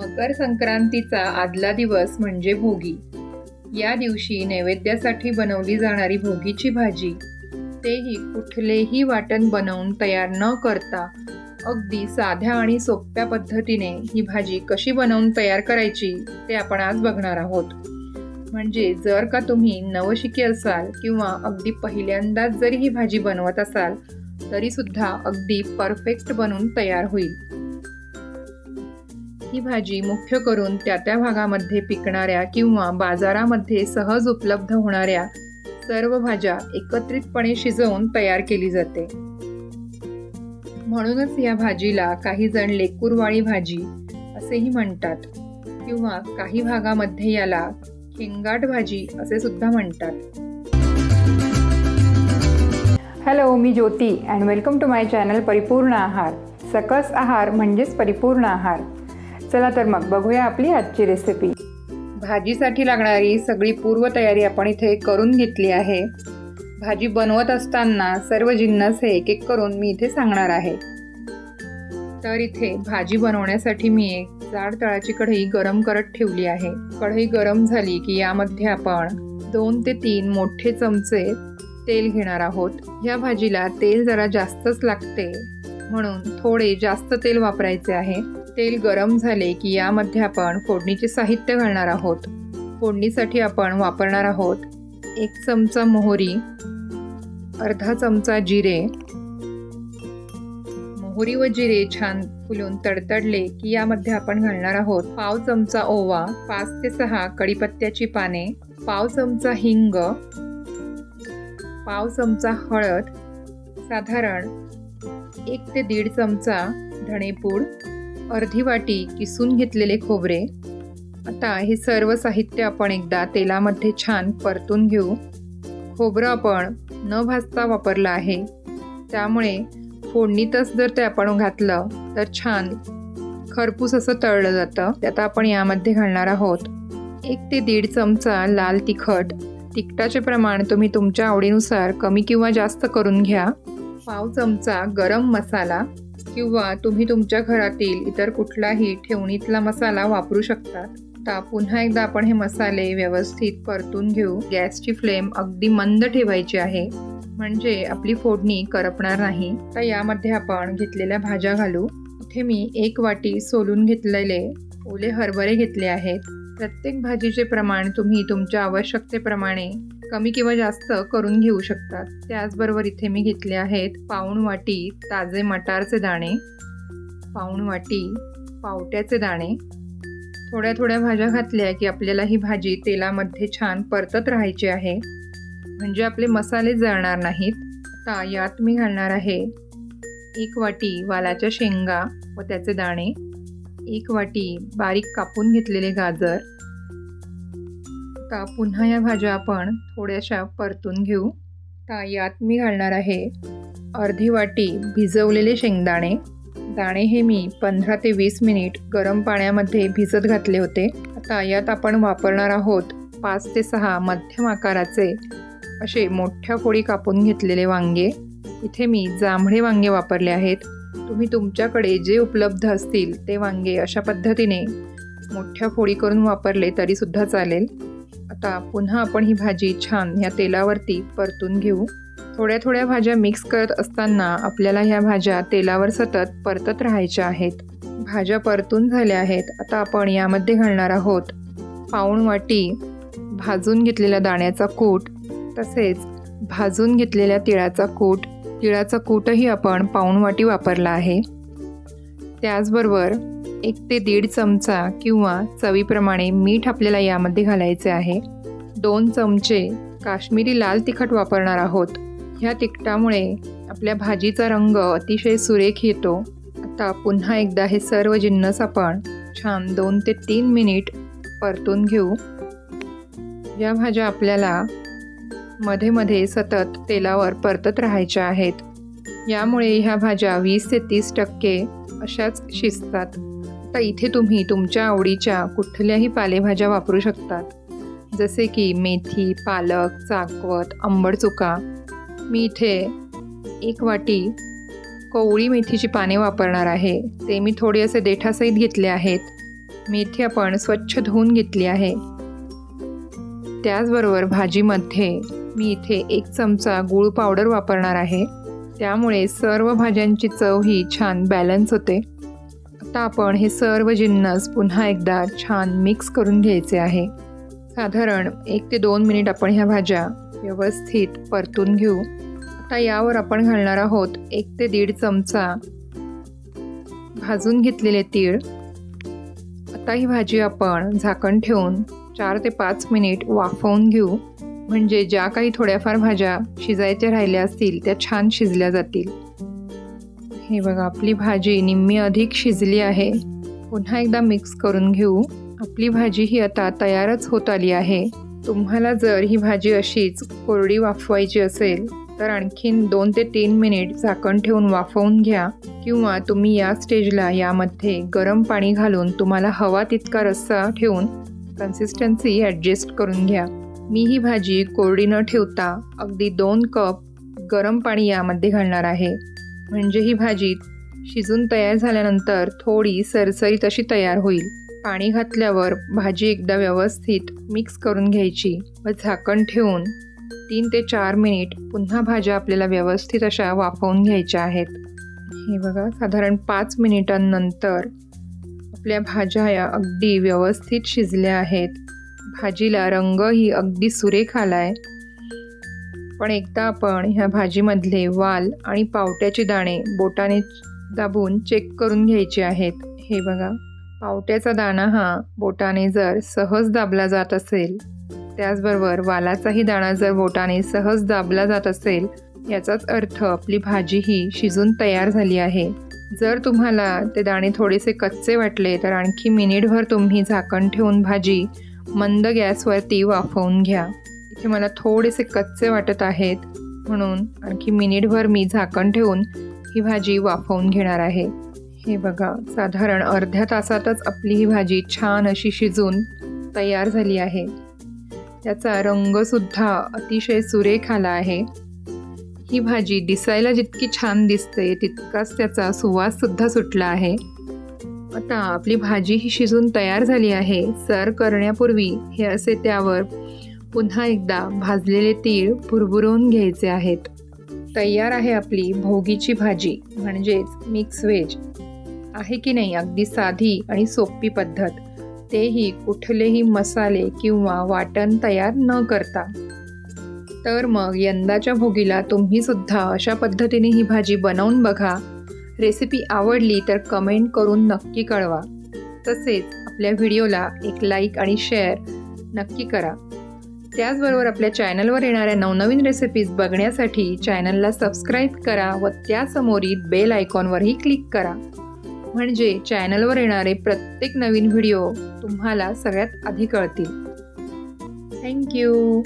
मकर संक्रांतीचा आदला दिवस म्हणजे भोगी. या दिवशी नैवेद्यासाठी बनवली जाणारी भोगीची भाजी. तेही कुठलेही वाटण बनवून तयार न करता अगदी साध्या आणि सोप्या पद्धतीने ही भाजी कशी बनवून तयार करायची ते आपण आज बघणार आहोत. म्हणजे जर का तुम्ही नवशिकी असाल किंवा अगदी पहिल्यांदाच जरी ही भाजी बनवत असाल तरीसुद्धा अगदी परफेक्ट बनून तयार होईल. ही भाजी मुख्य करून त्या त्या भागामध्ये पिकणाऱ्या किंवा बाजारामध्ये सहज उपलब्ध होणाऱ्या सर्व भाज्या एकत्रितपणे शिजवून तयार केली जाते. म्हणूनच या भाजीला काही जण लेकूरवाळी भाजी असेही म्हणतात किंवा काही भागामध्ये याला खेंगाट भाजी असे सुद्धा म्हणतात. Hello me Jyoti and welcome to my channel परिपूर्ण आहार सकस आहार म्हणजेच परिपूर्ण आहार. चला तर मग बघूया आपली आजची रेसिपी भाजीसाठी लागणारी सगळी पूर्वतयारी आपण इथे करून घेतली आहे. भाजी बनवत असताना सर्व जिन्नस हे एक एक करून मी इथे सांगणार आहे. तर इथे भाजी बनवण्यासाठी मी एक जाड तळाची कढई गरम करत ठेवली आहे. कढई गरम झाली की यामध्ये आपण दोन ते तीन मोठे चमचे तेल घेणार आहोत. या भाजीला तेल जरा जास्तच लागते म्हणून थोडे जास्त तेल वापरायचे आहे. तेल गरम झाले की यामध्ये आपण फोडणीचे साहित्य घालणार आहोत. फोडणीसाठी आपण वापरणार आहोत एक चमचा मोहरी अर्धा चमचा जिरे. मोहरी व जिरे छान फुलून तडतडले की यामध्ये आपण घालणार आहोत पाव चमचा ओवा पाच ते सहा कडीपत्त्याची पाने पाव चमचा हिंग पाव चमचा हळद साधारण एक ते दीड चमचा धणेपूड अर्धी वाटी किसून घेतलेले खोबरे. आता हे सर्व साहित्य आपण एकदा तेलामध्ये छान परतून घेऊ. खोबरं आपण न भाजता वापरलं आहे. त्यामुळे फोडणीतच जर ते आपण घातलं तर छान खरपूस असं तळलं जातं. त्यात आपण यामध्ये घालणार आहोत. एक ते दीड चमचा लाल तिखट. तिखटाचे प्रमाण तुम्ही तुमच्या आवडीनुसार कमी किंवा जास्त करून घ्या. पाव चमचा गरम मसाला. किंवा तुम्ही तुमच्या घरातील इतर कुठलाही ठेवणीतला मसाला वापरू शकतात आता पुन्हा एकदा आपण हे मसाले व्यवस्थित परतून घेऊ. गॅसची फ्लेम अगदी मंद ठेवायची आहे. म्हणजे आपली फोडणी करपणार नाही. तर यामध्ये आपण घेतलेल्या भाज्या घालू. इथे मी एक वाटी सोलून घेतलेले ओले हरभरे घेतले आहेत. प्रत्येक भाजीचे प्रमाण तुम्ही तुमच्या आवश्यकतेप्रमाणे कमी किंवा जास्त करून घेऊ शकतात. त्याचबरोबर इथे मी घेतले आहेत पाऊण वाटी ताजे मटारचे दाणे पाऊण वाटी पावट्याचे दाणे. थोड्या थोड्या भाज्या घातल्या की आपल्याला ही भाजी तेलामध्ये छान परतत राहायची आहे. म्हणजे आपले मसाले जळणार नाहीत. आता यात मी घालणार आहे एक वाटी वालाच्या शेंगा व त्याचे दाणे. एक वाटी बारीक कापून घेतलेले गाजर. आता पुन्हा या भाज्या आपण थोड्याशा परतून घेऊ? आता यात मी घालणार आहे अर्धी वाटी भिजवलेले शेंगदाणे. दाणे हे मी पंधरा ते वीस मिनिट गरम पाण्यामध्ये भिजत घातले होते. आता यात आपण वापरणार आहोत पाच ते सहा मध्यम आकाराचे असे मोठ्या फोडी कापून घेतलेले वांगे. इथे मी जांभळे वांगे वापरले आहेत. तुम्ही तुमच्याकडे जे उपलब्ध असतील ते वांगे अशा पद्धतीने मोठ्या फोडी करून वापरले तरीसुद्धा चालेल. आता पुन्हा आपण ही भाजी छान ह्या तेलावरती परतून घेऊ. थोड्या थोड्या भाज्या मिक्स करत असताना आपल्याला ह्या भाज्या तेलावर सतत परतत राहायच्या आहेत. भाज्या परतून झाल्या आहेत. आता आपण यामध्ये घालणार आहोत पाऊण वाटी भाजून घेतलेल्या दाण्याचा कूट तसेच भाजून घेतलेल्या तिळाचा कूट. तिळाचा कूटही आपण पाऊण वाटी वापरला आहे. त्याचबरोबर एक ते दीड चमचा किंवा चवीप्रमाणे मीठ आपल्याला यामध्ये घालायचे आहे. दोन चमचे काश्मीरी लाल तिखट वापरणार आहोत. ह्या तिखटामुळे आपल्या भाजीचा रंग अतिशय सुरेख येतो. आता पुन्हा एकदा हे सर्व जिन्नस आपण छान दोन ते तीन मिनिट परतून घेऊ. या भाज्या आपल्याला मध्ये मध्ये सतत तेलावर परतत राहायच्या आहेत. यामुळे ह्या भाज्या वीस ते तीस टक्के अशाच शिजतात. आता इथे तुम्ही तुमच्या आवडीच्या कुठल्याही पालेभाज्या वापरू शकतात. जसे की मेथी पालक चाकवत आंबड चुका. मी इथे एक वाटी कोवळी मेथीची पाने वापरणार आहे. ते मी थोडे असे देठासहित घेतले आहेत. मेथी आपण स्वच्छ धुवून घेतली आहे. त्याचबरोबर भाजीमध्ये मी इथे एक चमचा गूळ पावडर वापरणार आहे. त्यामुळे सर्व भाज्यांची चव ही छान बॅलन्स होते. आता आपण हे सर्व जिन्नस पुन्हा एकदा छान मिक्स करून घ्यायचे आहे. साधारण एक ते दोन मिनिट आपण ह्या भाज्या व्यवस्थित परतून घेऊ. आता यावर आपण घालणार आहोत एक ते दीड चमचा भाजून घेतलेले तीळ. आता ही भाजी आपण झाकण ठेवून चार ते पाच मिनिट वाफवून घेऊ. म्हणजे ज्या काही थोड्याफार भाज्या शिजायच्या राहिल्या असतील त्या छान शिजल्या जातील. हे बघा आपली भाजी निम्मी अधिक शिजली आहे. पुन्हा एकदा मिक्स करून घेऊ. आपली भाजी ही आता तयारच होत आली आहे. तुम्हाला जर ही भाजी अशीच कोरडी वाफवायची असेल तर आणखीन दोन ते तीन मिनिट झाकण ठेवून वाफवून घ्या. किंवा तुम्ही या स्टेजला यामध्ये गरम पाणी घालून तुम्हाला हवा तितका रस्सा ठेवून कन्सिस्टन्सी ॲडजस्ट करून घ्या. मी ही भाजी कोरडी न ठेवता अगदी दोन कप गरम पाणी यामध्ये घालणार आहे. म्हणजे ही भाजी शिजून तयार झाल्यानंतर थोडी सरसरीत अशी तयार होईल. पाणी घातल्यावर भाजी एकदा व्यवस्थित मिक्स करून घ्यायची व झाकण ठेवून तीन ते चार मिनिट पुन्हा भाज्या आपल्याला व्यवस्थित अशा वाफवून घ्यायच्या आहेत. हे बघा साधारण पाच मिनिटांनंतर आपल्या भाज्या या अगदी व्यवस्थित शिजल्या आहेत. भाजीला रंगही अगदी सुरेख आला आहे पण एकदा आपण ह्या भाजीमधले वाल आणि पावट्याचे दाणे बोटाने दाबून चेक करून घ्यायचे आहेत. हे बघा. पावट्याचा दाणा हा बोटाने जर सहज दाबला जात असेल त्याचबरोबर वालाचाही दाणा जर बोटाने सहज दाबला जात असेल याचाच अर्थ आपली भाजी ही शिजून तयार झाली आहे. जर तुम्हाला ते दाणे थोडेसे कच्चे वाटले तर आणखी मिनिटभर तुम्ही झाकण ठेवून भाजी मंद गॅसवरती वाफवून घ्या. इथे मला थोडेसे कच्चे वाटत आहेत. म्हणून आणखी मिनिटभर मी झाकण ठेवून ही भाजी वाफवून घेणार आहे. हे बघा साधारण अर्ध्या तासातच आपली ही भाजी छान अशी शिजून तयार झाली आहे. त्याचा रंगसुद्धा अतिशय सुरेख आला आहे. ही भाजी दिसायला जितकी छान दिसते तितकाच त्याचा सुवाससुद्धा सुटला आहे. आता आपली भाजी ही शिजून तयार झाली आहे. सर करण्यापूर्वी हे असे त्यावर पुन्हा एकदा भाजलेले तीळ भुरभुरवून घ्यायचे आहेत. तयार आहे आपली भोगीची भाजी म्हणजेच मिक्स व्हेज. आहे की नाही अगदी साधी आणि सोपी पद्धत. तेही कुठलेही मसाले किंवा वाटण तयार न करता. तर मग यंदाच्या भोगीला तुम्ही सुद्धा अशा पद्धतीने ही भाजी बनवून बघा. रेसिपी आवडली तर कमेंट करून नक्की कळवा. तसेच आपल्या व्हिडिओला एक लाईक आणि शेअर नक्की करा. त्याचबरोबर आपल्या चॅनलवर येणाऱ्या नवनवीन रेसिपीज बघण्यासाठी चॅनलला सबस्क्राईब करा व त्यासमोरील बेल आयकॉनवरही क्लिक करा. म्हणजे चॅनलवर येणारे प्रत्येक नवीन व्हिडिओ तुम्हाला सगळ्यात आधी कळतील. थँक्यू